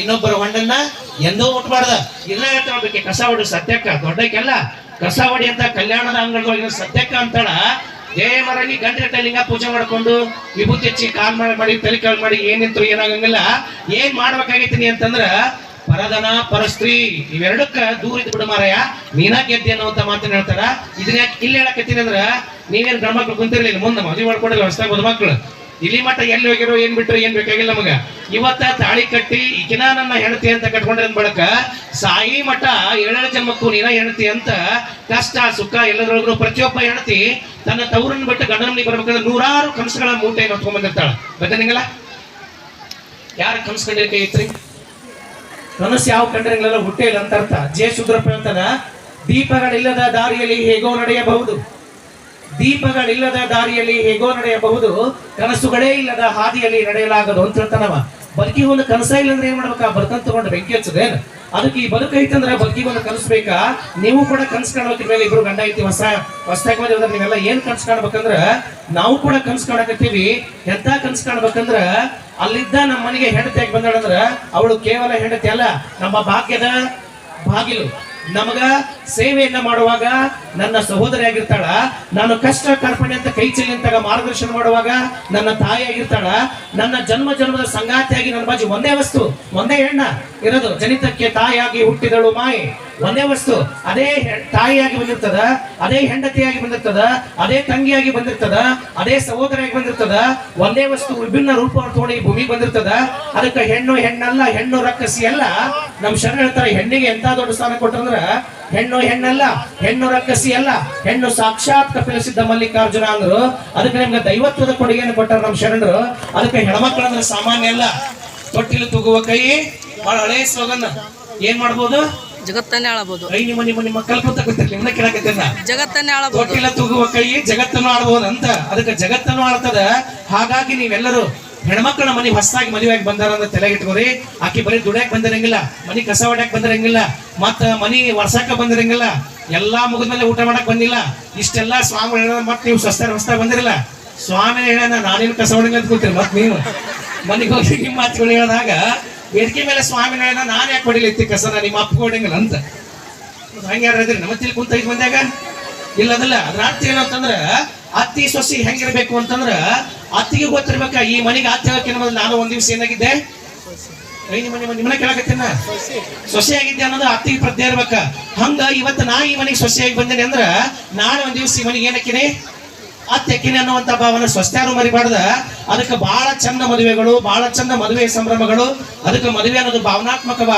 ಇನ್ನೊಬ್ಬರ ಹೊಂಡನ್ನ ಎಂದೂ ಮುಟ್ಬಾರ್ದ. ಇಲ್ಲ ಹೇಳ್ತಾ ಹೋಗ್ಬೇಕು ಕಸ ಹೊಡಿ ಸತ್ಯಕ್ಕ, ದೊಡ್ಡಕ್ಕೆಲ್ಲ ಕಸ ಹೊಡಿ ಅಂತ ಕಲ್ಯಾಣದ ಅಂಗಡಿಗೆ ಸತ್ಯಕ್ಕ ಅಂತಾಳ. ದೇವರಲ್ಲಿ ಗಂಟೆ ಲಿಂಗ ಪೂಜೆ ಮಾಡ್ಕೊಂಡು ವಿಭೂತಿ ಹಚ್ಚಿ ಕಾಲ್ ಮಾಡಿ ಮಾಡಿ, ತಲೆ ಕಾಲ್ ಮಾಡಿ ಏನಿಂತು ಏನಾಗಂಗಿಲ್ಲ ಏನ್ ಮಾಡ್ಬೇಕಾಗೈತಿ ಅಂತಂದ್ರ ಪರದನ ಪರಸ್ತ್ರೀ, ಇವೆರಡಕ್ಕ ದೂರ ಇದ್ ಬಿಡು ಮಾರಾಯ. ನೀನ ಗೆದ್ದಿ ಅನ್ನೋ ಅಂತ ಮಾತನ್ನ ಹೇಳ್ತಾರ. ಇದನ್ನ ಇಲ್ಲಿ ಹೇಳಕತ್ತೀನಿ ಅಂದ್ರ, ನೀವೇನ್ ಗಂಡ ಮಕ್ಳು ಕುಂತಿರ್ಲಿಲ್ಲ. ಮುಂದೆ ಮದುವೆ ಮಾಡ್ಕೊಂಡಿಲ್ಲ ಹೊಸದಾಗ ಮದುಮಕ್ಳು. ಇಲ್ಲಿ ಮಟ್ಟ ಎಲ್ಲಿ ಹೋಗಿರೋ, ಏನ್ ಬಿಟ್ರು, ಏನ್ ಬೇಕಾಗಿಲ್ಲ ನಮಗ. ಇವತ್ತ ತಾಳಿ ಕಟ್ಟಿ ಈಕಿನ ನನ್ನ ಹೆಂಡತಿ ಅಂತ ಕಟ್ಕೊಂಡ್ರೆ ಬಳಕ ಸಾಯಿ ಮಠ ಏಳೇಳು ಜನ್ಮಕ್ಕೂ ನೀನ ಹೆಂಡತಿ ಅಂತ ಕಷ್ಟ, ಸುಖ ಎಲ್ಲದ್ರೊಳಗೂ ಪ್ರತಿಯೊಬ್ಬ ಹೆಂಡತಿ ತನ್ನ ತವರನ್ನ ಬಿಟ್ಟು ಗಂಡನ ಮನೆಗೆ ಬರ್ಬೇಕಂದ್ರೆ ನೂರಾರು ಕನಸುಗಳ ಮೂಟೆ ಹೊತ್ಕೊಂಡ್ ಬಂದಿರ್ತಾಳ ಗೊತ್ತನಿಂಗಲ್ಲ ಯಾರ ಕನಸು ಕಂಡಿರ್ಕೆ ಐತ್ರಿ ಕನಸು ಯಾವ ಕಂಡ್ರಂಗಿಲ್ಲ ಹುಟ್ಟೆ ಇಲ್ಲ ಅಂತ ಅರ್ಥ. ಜೆ ಶುದ್ರಪ್ಪ ಅಂತಾನ ದೀಪಗಳಿಲ್ಲದ ದಾರಿಯಲ್ಲಿ ಹೇಗೋ ನಡೆಯಬಹುದು. ದೀಪಗಳಿಲ್ಲದ ದಾರಿಯಲ್ಲಿ ಹೇಗೋ ನಡೆಯಬಹುದು, ಕನಸುಗಳೇ ಇಲ್ಲದ ಹಾದಿಯಲ್ಲಿ ನಡೆಯಲಾಗದು ಅಂತ ಹೇಳ್ತಾನವ. ಬದುಕಿ ಒಂದು ಕನಸ ಇಲ್ಲಂದ್ರೆ ಏನ್ ಮಾಡ್ಬೇಕಾ? ಬದುಕಂತ ತಗೊಂಡು ಬೆಂಕಿ ಹಚ್ಚದೆ ಅದಕ್ಕೆ ಈ ಬದುಕು ಐತಂದ್ರೆ ಬದುಕಿಗೆ ಒಂದು ಕನಸು ಬೇಕಾ ನೀವು ಕೂಡ ಕನಸು ಕಾಣಬೇಕು ಮೇಲೆ ಇಬ್ರು ಗಂಡ ಐತಿ ಹೊಸ, ಹೊಸದಾಗಿ ಬಂದ್ರೆ ನೀವೆಲ್ಲ ಏನ್ ಕನಸು ಕಾಣ್ಬೇಕಂದ್ರ, ನಾವು ಕೂಡ ಕನಸು ಕಾಣಕತ್ತೀವಿ. ಎಂತ ಕನಸು ಕಾಣ್ಬೇಕಂದ್ರ, ಅಲ್ಲಿದ್ದ ನಮ್ಮ ಮನೆಗೆ ಹೆಂಡತಿಯಾಗಿ ಬಂದಾಳಂದ್ರ, ಅವಳು ಕೇವಲ ಹೆಂಡತಿ ಅಲ್ಲ, ನಮ್ಮ ಭಾಗ್ಯದ ಬಾಗಿಲು. ನಮಗ ಸೇವೆಯನ್ನ ಮಾಡುವಾಗ ನನ್ನ ಸಹೋದರಿ ಆಗಿರ್ತಾಳ, ನಾನು ಕಷ್ಟ ಕಾರ್ಪಣ್ಯ ಅಂತ ಕೈ ಚೆಲ್ಲಿ ನಿಂತಾಗ ಮಾರ್ಗದರ್ಶನ ಮಾಡುವಾಗ ನನ್ನ ತಾಯಿ ಆಗಿರ್ತಾಳ, ನನ್ನ ಜನ್ಮ ಜನ್ಮದ ಸಂಗಾತಿಯಾಗಿ ನನ್ನ ಬಾಜಿ ಒಂದೇ ವಸ್ತು, ಒಂದೇ ಹೆಣ್ಣ ಇರೋದು ಜನಿತಕ್ಕೆ ತಾಯಿಯಾಗಿ ಹುಟ್ಟಿದಳು ಮಾಯಿ. ಒಂದೇ ವಸ್ತು, ಅದೇ ತಾಯಿಯಾಗಿ ಬಂದಿರ್ತದ, ಅದೇ ಹೆಂಡತಿಯಾಗಿ ಬಂದಿರ್ತದ, ಅದೇ ತಂಗಿಯಾಗಿ ಬಂದಿರ್ತದ, ಅದೇ ಸಹೋದರಿಯಾಗಿ ಬಂದಿರ್ತದ, ಒಂದೇ ವಸ್ತು, ವಿಭಿನ್ನ ರೂಪ ತೋಣಿ ಭೂಮಿಗೆ ಬಂದಿರ್ತದ. ಅದಕ್ಕೆ ಹೆಣ್ಣು ಹೆಣ್ಣಲ್ಲ, ಹೆಣ್ಣು ರಕ್ಕಸಿ ಅಲ್ಲ. ನಮ್ ಶರಣ ಹೇಳ್ತಾರೆ, ಹೆಣ್ಣಿಗೆ ಎಂತ ದೊಡ್ಡ ಸ್ಥಾನ ಕೊಟ್ಟಂದ್ರ ಹೆಣ್ಣು ಹೆಣ್ಣಲ್ಲ, ಹೆಣ್ಣು ರಕ್ಕಸಿ ಅಲ್ಲ. ಹೆಣ್ಣು ಸಾಕ್ಷಾತ್ ಕಪಿಲ ಸಿದ್ಧ ಮಲ್ಲಿಕಾರ್ಜುನ ಅಂದ್ರು. ಅದಕ್ಕೆ ನಿಮ್ಗೆ ದೈವತ್ವದ ಕೊಡುಗೆಯನ್ನು ಕೊಟ್ಟಾರ ನಮ್ಮ ಶರಣರು. ಅದಕ್ಕೆ ಹೆಣ್ಮಕ್ಳಂದ್ರೆ ಸಾಮಾನ್ಯ ಅಲ್ಲ. ತೊಟ್ಟಿಲು ತೂಗುವ ಕೈ ಬಹಳ ಹಳೆ ಸ್ಲೋಗನ್ ಏನ್ ಮಾಡ್ಬೋದು? ಜಗತ್ತನ್ನೇ ಆಳಬಹುದು ಕೈ ನಿಮ್ಮ ನಿಮ್ಮ ನಿಮ್ಮ ಕಲ್ಪತ ಕೇಳಕತ್ತೇನ ಜಗತ್ತನ್ನೇ ಆಳಬಹುದು ತೊಟ್ಟಿಲ ತೂಗುವ ಕೈ ಜಗತ್ತನ್ನು ಆಳಬಹುದು ಅಂತ. ಅದಕ್ಕೆ ಜಗತ್ತನ್ನು ಆಳ್ತದ. ಹಾಗಾಗಿ ನೀವೆಲ್ಲರೂ ಹೆಣ್ಮಕ್ಳ ಮನೆ ಹೊಸದಾಗಿ ಮದುವೆಯಾಗಿ ಬಂದಾರ ಅಂತ ತಲೆಗಿಟ್ಕೋರಿ. ಆಕಿ ಬರೀ ದುಡ್ಯಾಕ್ ಬಂದಿರಂಗಿಲ್ಲ ಮನಿ ಕಸ ಹೊಡ್ಯಾಕ್ ಬಂದಿರಂಗಿಲ್ಲ ಮತ್ತ ಮನಿ ವರ್ಷಕ್ಕೆ ಬಂದಿರಂಗಿಲ್ಲ ಎಲ್ಲಾ ಮುಗಿದ್ಮೇಲೆ ಊಟ ಮಾಡಕ್ ಬಂದಿಲ್ಲ. ಇಷ್ಟೆಲ್ಲ ಸ್ವಾಮಿ ಹೇಳ ಮತ್ ನೀವು ಸ್ವಸ್ಥ ಹೊಸ್ತಾಗ ಬಂದಿರಲ್ಲ. ಸ್ವಾಮಿ ಹೇಳ ನಾನೇನು ಕಸ ಹೊಡಿಲ್ಲ ಅಂತ ಕೂತೀರಿ ಮತ್ ನೀವು ಮನೆಗೆ ಹೋಗಿ ನಿಮ್ಮ ಮಾತುಗಳು ಹೇಳಿದಾಗ ವೇದಿಕೆ ಮೇಲೆ ಸ್ವಾಮಿ ಹೇಳ ನಾನು ಯಾಕೆ ಹೊಡಿಲಿತ್ತಿ ಕಸನ? ನಿಮ್ಮ ಅಪ್ಪ ಹೊಡಿಂಗಿಲ್ಲ ಅಂತ. ಹಂಗ್ಯಾರ ಯಾರು ಇದ್ರಿ ನಮ್ಮ ತಿಳಿ ಕುಂತ ಬಂದಾಗ ಮಂದ್ಯಾಗ? ಇಲ್ಲ ಅದಲ್ಲ, ಅದ್ರ ಅರ್ಥ ಏನಂತಂದ್ರ ಅತ್ತಿ ಸೊಸಿ ಹೆಂಗಿರ್ಬೇಕು ಅಂತಂದ್ರ, ಅತ್ತಿಗೆ ಗೊತ್ತಿರ್ಬೇಕ, ಈ ಮನೆಗೆ ಹೇಳಕ್ಕೆ ಮೊದಲು ನಾನು ಒಂದ್ ದಿವ್ಸ ಏನಾಗಿದ್ದೆ? ನಿಮ್ಮನ್ನ ಕೇಳಕತ್ತೇನ? ಸೊಸೆ ಆಗಿದ್ದೆ ಅನ್ನೋದು ಅತ್ತಿಗೆ ಪ್ರಜ್ಞೆ ಇರ್ಬೇಕ? ಹಂಗ ಇವತ್ತು ನಾ ಈ ಮನೆಗೆ ಸೊಸೆಯಾಗಿ ಬಂದೇನೆ ಅಂದ್ರ, ನಾಳೆ ಒಂದ್ ದಿವ್ಸ ಈ ಮನೆಗೆ ಏನಕ್ಕಿನಿ ತೆಕ್ಕಿನ ಅನ್ನುವಂತ ಭಾವನೆ ಸ್ವಸ್ಥಾರು ಮರಿಬಾರ್ದ. ಅದಕ್ಕೆ ಬಹಳ ಚಂದ ಮದುವೆಗಳು ಬಹಳ ಚಂದ ಮದುವೆ ಸಂಭ್ರಮಗಳು. ಅದಕ್ಕೆ ಮದುವೆ ಅನ್ನೋದು ಭಾವನಾತ್ಮಕವಾಗಿ